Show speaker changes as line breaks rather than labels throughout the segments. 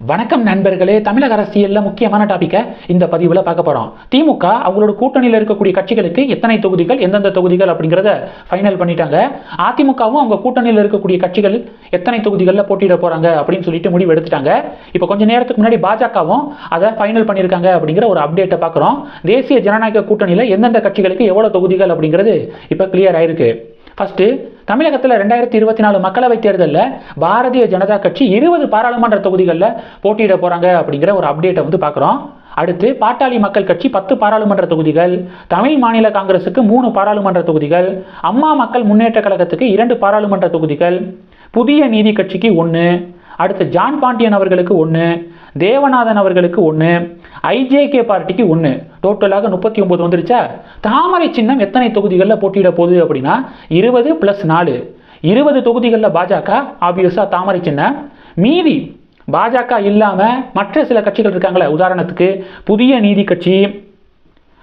வணக்கம் நண்பர்களே தமிழக அரசியலில் முக்கியமான டாப்பிக்கை இந்த பதிவில் பார்க்க போகிறோம் திமுக அவங்களோட கூட்டணியில் இருக்கக்கூடிய கட்சிகளுக்கு எத்தனை தொகுதிகள் எந்தெந்த தொகுதிகள் அப்படிங்கிறத ஃபைனல் பண்ணிட்டாங்க. அதிமுகவும் அவங்க கூட்டணியில் இருக்கக்கூடிய கட்சிகள் எத்தனை தொகுதிகளில் போட்டியிட போகிறாங்க அப்படின்னு சொல்லிட்டு முடிவு எடுத்துட்டாங்க. இப்போ கொஞ்சம் நேரத்துக்கு முன்னாடி பாஜகவும் அதை ஃபைனல் பண்ணியிருக்காங்க அப்படிங்கிற ஒரு அப்டேட்டை பார்க்குறோம். தேசிய ஜனநாயக கூட்டணியில் எந்தெந்த கட்சிகளுக்கு எவ்வளோ தொகுதிகள் அப்படிங்கிறது இப்போ கிளியர் ஆயிருக்கு. ஃபஸ்ட்டு தமிழகத்தில் ரெண்டாயிரத்தி இருபத்தி நாலு மக்களவைத் தேர்தலில் பாரதிய ஜனதா கட்சி இருபது பாராளுமன்ற தொகுதிகளில் போட்டியிட போகிறாங்க அப்படிங்கிற ஒரு அப்டேட்டை வந்து பார்க்குறோம் அடுத்து பாட்டாளி மக்கள் கட்சி பத்து பாராளுமன்ற தொகுதிகள் தமிழ் மாநில காங்கிரசுக்கு மூணு பாராளுமன்ற தொகுதிகள் அம்மா மக்கள் முன்னேற்ற கழகத்துக்கு இரண்டு பாராளுமன்ற தொகுதிகள் புதிய நீதி கட்சிக்கு ஒன்று அடுத்து ஜான் பாண்டியன் அவர்களுக்கு ஒன்று தேவநாதன் அவர்களுக்கு ஒன்று ஐஜேகே பார்ட்டிக்கு ஒன்று டோட்டலாக முப்பத்தி ஒன்பது வந்துருச்சா? தாமரை சின்னம் எத்தனை தொகுதிகளில் போட்டியிட போகுது அப்படின்னா இருபது ப்ளஸ் நாலு. இருபது தொகுதிகளில் பாஜக ஆப்வியஸாக தாமரை சின்னம். மீதி பாஜக இல்லாமல் மற்ற சில கட்சிகள் இருக்காங்களே உதாரணத்துக்கு புதிய நீதி கட்சி.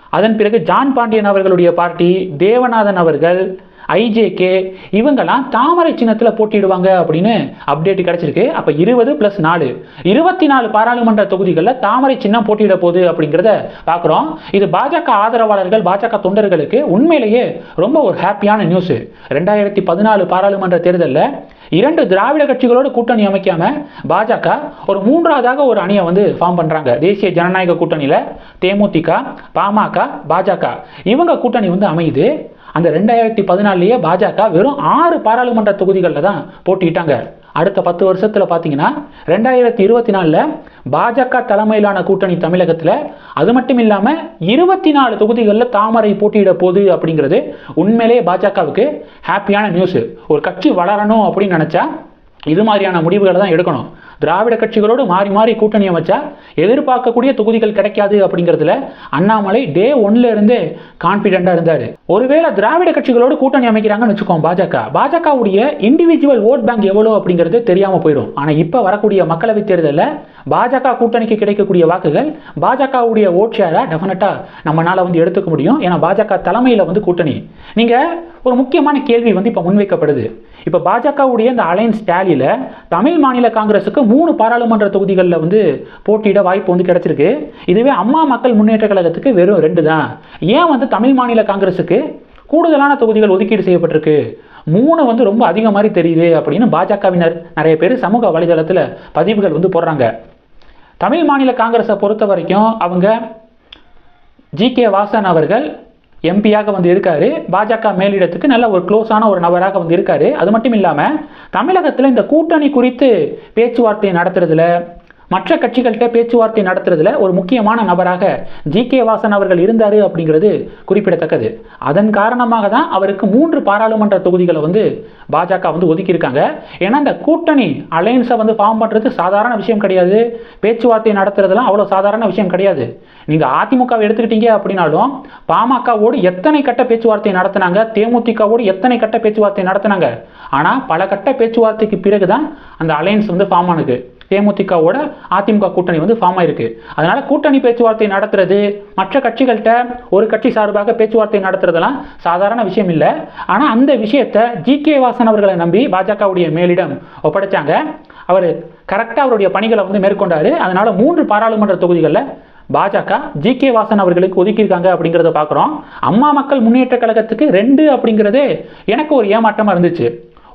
அதன் பிறகு ஜான் பாண்டியன் அவர்களுடைய பார்ட்டி தேவநாதன் அவர்கள் ஐஜேகே இவங்கெல்லாம் தாமரை சின்னத்தில் போட்டியிடுவாங்க அப்படின்னு அப்டேட் கிடைச்சிருக்கு. அப்போ இருபது ப்ளஸ் நாலு. இருபத்தி நாலு பாராளுமன்ற தொகுதிகளில் தாமரை சின்னம் போட்டியிட போகுது அப்படிங்கிறத பார்க்குறோம் இது பாஜக ஆதரவாளர்கள் பாஜக தொண்டர்களுக்கு உண்மையிலேயே ரொம்ப ஒரு ஹாப்பியான நியூஸ் ரெண்டாயிரத்தி பதினாலு பாராளுமன்ற தேர்தலில் இரண்டு திராவிட கட்சிகளோடு கூட்டணி அமைக்காம பாஜக ஒரு மூன்றாவதாக ஒரு அணியை வந்து ஃபார்ம் பண்றாங்க. தேசிய ஜனநாயக கூட்டணியில தேமுதிக பாமக பாஜக. இவங்க கூட்டணி வந்து அமையுது. அந்த ரெண்டாயிரத்தி பதினாலுலேயே பாஜக வெறும் ஆறு பாராளுமன்ற தொகுதிகளில் தான் போட்டியிட்டாங்க. அடுத்த பத்து வருஷத்தில் பார்த்தீங்கன்னா ரெண்டாயிரத்தி இருபத்தி நாலில் பாஜக தலைமையிலான கூட்டணி தமிழகத்தில் அது மட்டும் இல்லாமல் இருபத்தி நாலு தொகுதிகளில் தாமரை போட்டியிட போகுது அப்படிங்கிறது உண்மையிலே பாஜகவுக்கு ஹாப்பியான நியூஸு ஒரு கட்சி வளரணும் அப்படின்னு நினச்சா இது மாதிரியான முடிவுகளை தான் எடுக்கணும். திராவிட கட்சிகளோடு மாறி மாறி கூட்டணி அமைச்சா எதிர்பார்க்கக்கூடிய தொகுதிகள் கிடைக்காது அப்படிங்கிறதுல அண்ணாமலை டே ஒன்ல இருந்தே கான்பிடண்டா இருந்தார். ஒருவேளை திராவிட கட்சிகளோடு கூட்டணி அமைக்கிறாங்கன்னு வச்சுக்கோம் பாஜக. பாஜகவுடைய இண்டிவிஜுவல் ஓட் பேங்க் எவ்வளோ அப்படிங்கிறது தெரியாமல் போயிடும். ஆனால் இப்போ வரக்கூடிய மக்களவைத் தேர்தலில் பாஜக கூட்டணிக்கு கிடைக்கக்கூடிய வாக்குகள் பாஜகவுடைய ஓட் ஷேரை டெஃபினட்டாக நம்மளால் வந்து எடுத்துக்க முடியும். ஏன்னா பாஜக தலைமையில் வந்து கூட்டணி. நீங்கள் ஒரு முக்கியமான கேள்வி வந்து இப்போ முன்வைக்கப்படுது. இப்போ பாஜகவுடைய இந்த அலைன்ஸ் டேலியில் தமிழ் மாநில காங்கிரஸுக்கு மூணு பாராளுமன்ற தொகுதிகளில் வந்து போட்டியிட வாய்ப்பு வந்து கிடச்சிருக்கு. இதுவே அம்மா மக்கள் முன்னேற்ற கழகத்துக்கு வெறும் ரெண்டு தான் ஏன் வந்து தமிழ் மாநில காங்கிரஸுக்கு கூடுதலான தொகுதிகள் ஒதுக்கீடு செய்யப்பட்டிருக்கு? மூணு வந்து ரொம்ப அதிக மாதிரி தெரியுது அப்படின்னு பாஜகவினர் நிறைய பேர் சமூக வலைதளத்தில் பதிவுகள் வந்து போடுறாங்க. தமிழ் மாநில காங்கிரஸை பொறுத்த வரைக்கும் அவங்க ஜி கே வாசன் அவர்கள் எம்பியாக வந்து இருக்காரு. பாஜக மேலிடத்துக்கு நல்ல ஒரு க்ளோஸான ஒரு நபராக வந்து இருக்காரு. அது மட்டும் இல்லாமல் தமிழகத்தில் இந்த கூட்டணி குறித்து பேச்சுவார்த்தை நடத்துறதுல மற்ற கட்சிகள்கிட்ட பேச்சுவார்த்தை நடத்துறதுல ஒரு முக்கியமான நபராக ஜி கே வாசன் அவர்கள் இருந்தார் அப்படிங்கிறது குறிப்பிடத்தக்கது. அதன் காரணமாக தான் அவருக்கு மூன்று பாராளுமன்ற தொகுதிகளை வந்து பாஜக வந்து ஒதுக்கியிருக்காங்க. ஏன்னா இந்த கூட்டணி அலையன்ஸை வந்து ஃபார்ம் பண்ணுறது சாதாரண விஷயம் கிடையாது. பேச்சுவார்த்தை நடத்துறதுலாம் அவ்வளோ சாதாரண விஷயம் கிடையாது. நீங்கள் அதிமுகவை எடுத்துக்கிட்டீங்க அப்படின்னாலும் பாமகவோடு எத்தனை கட்ட பேச்சுவார்த்தை நடத்தினாங்க தேமுதிகவோடு எத்தனை கட்ட பேச்சுவார்த்தை நடத்தினாங்க. ஆனால் பல கட்ட பேச்சுவார்த்தைக்கு பிறகு தான் அந்த அலையன்ஸ் வந்து ஃபார்ம் ஆனது. தேமுதிகவோட அதிமுக கூட்டணி வந்து ஃபார்ம் ஆயிருக்கு. அதனால கூட்டணி பேச்சுவார்த்தை நடத்துறது மற்ற கட்சிகள்கிட்ட ஒரு கட்சி சார்பாக பேச்சுவார்த்தை நடத்துறதெல்லாம் சாதாரண விஷயம் இல்லை. ஆனால் அந்த விஷயத்தை ஜி கே வாசன் அவர்களை நம்பி பாஜகவுடைய மேலிடம் ஒப்படைச்சாங்க. அவர் கரெக்டாக அவருடைய பணிகளை வந்து மேற்கொண்டாரு. அதனால மூன்று பாராளுமன்ற தொகுதிகளில் பாஜக ஜி கே வாசன் அவர்களுக்கு ஒதுக்கியிருக்காங்க அப்படிங்கிறத பார்க்குறோம் அம்மா மக்கள் முன்னேற்ற கழகத்துக்கு ரெண்டு அப்படிங்கிறதே எனக்கு ஒரு ஏமாற்றமாக இருந்துச்சு.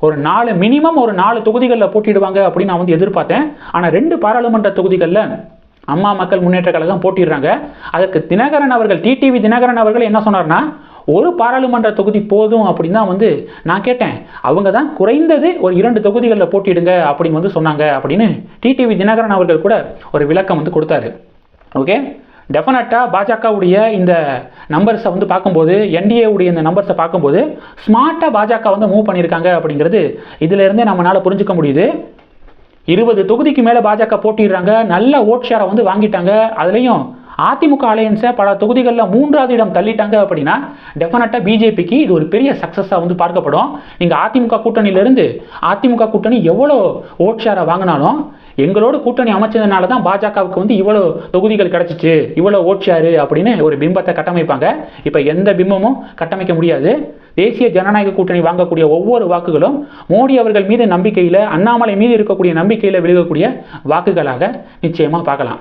ஒரு நாலு மினிமம் ஒரு நாலு தொகுதிகளில் போட்டிடுவாங்க அப்படின்னு நான் வந்து எதிர்பார்த்தேன். ஆனால் ரெண்டு பாராளுமன்ற தொகுதிகளில் அம்மா மக்கள் முன்னேற்ற கழகம் போட்டிடுறாங்க அதற்கு தினகரன் அவர்கள் டிடிவி தினகரன் அவர்கள் என்ன சொன்னார்னா ஒரு பாராளுமன்ற தொகுதி போதும் அப்படின்னு தான் வந்து நான் கேட்டேன். அவங்க தான் குறைந்தது ஒரு இரண்டு தொகுதிகளில் போட்டிடுங்க அப்படின்னு வந்து சொன்னாங்க அப்படின்னு டிடிவி தினகரன் அவர்கள் கூட ஒரு விளக்கம் வந்து கொடுத்தாரு. ஓகே? டெஃபினட்டாக பாஜகவுடைய இந்த நம்பர்ஸை வந்து பார்க்கும்போது என்டிஏவுடைய இந்த நம்பர்ஸை பார்க்கும்போது ஸ்மார்ட்டாக பாஜக வந்து மூவ் பண்ணியிருக்காங்க அப்படிங்கிறது இதிலிருந்தே நம்மளால் புரிஞ்சுக்க முடியுது. இருபது தொகுதிக்கு மேலே பாஜக போட்டிடுறாங்க நல்ல ஓட் ஷேரை வந்து வாங்கிட்டாங்க. அதுலேயும் அதிமுக அலையன்ஸை பல தொகுதிகளில் மூன்றாவது இடம் தள்ளிட்டாங்க அப்படின்னா டெஃபினட்டாக பிஜேபிக்கு இது ஒரு பெரிய சக்ஸஸாக வந்து பார்க்கப்படும். நீங்கள் அதிமுக கூட்டணியிலேருந்து அதிமுக கூட்டணி எவ்வளோ ஓட் ஷேரை வாங்கினாலும் எங்களோட கூட்டணி அமைச்சதுனால தான் பாஜகவுக்கு வந்து இவ்வளோ தொகுதிகள் கிடச்சிச்சு இவ்வளோ ஓட்சியாரு அப்படின்னு ஒரு பிம்பத்தை கட்டமைப்பாங்க. இப்போ எந்த பிம்பமும் கட்டமைக்க முடியாது. தேசிய ஜனநாயக கூட்டணி வாங்கக்கூடிய ஒவ்வொரு வாக்குகளும் மோடி அவர்கள் மீது நம்பிக்கையில் அண்ணாமலை மீது இருக்கக்கூடிய நம்பிக்கையில் விழுகக்கூடிய வாக்குகளாக நிச்சயமாக பார்க்கலாம்.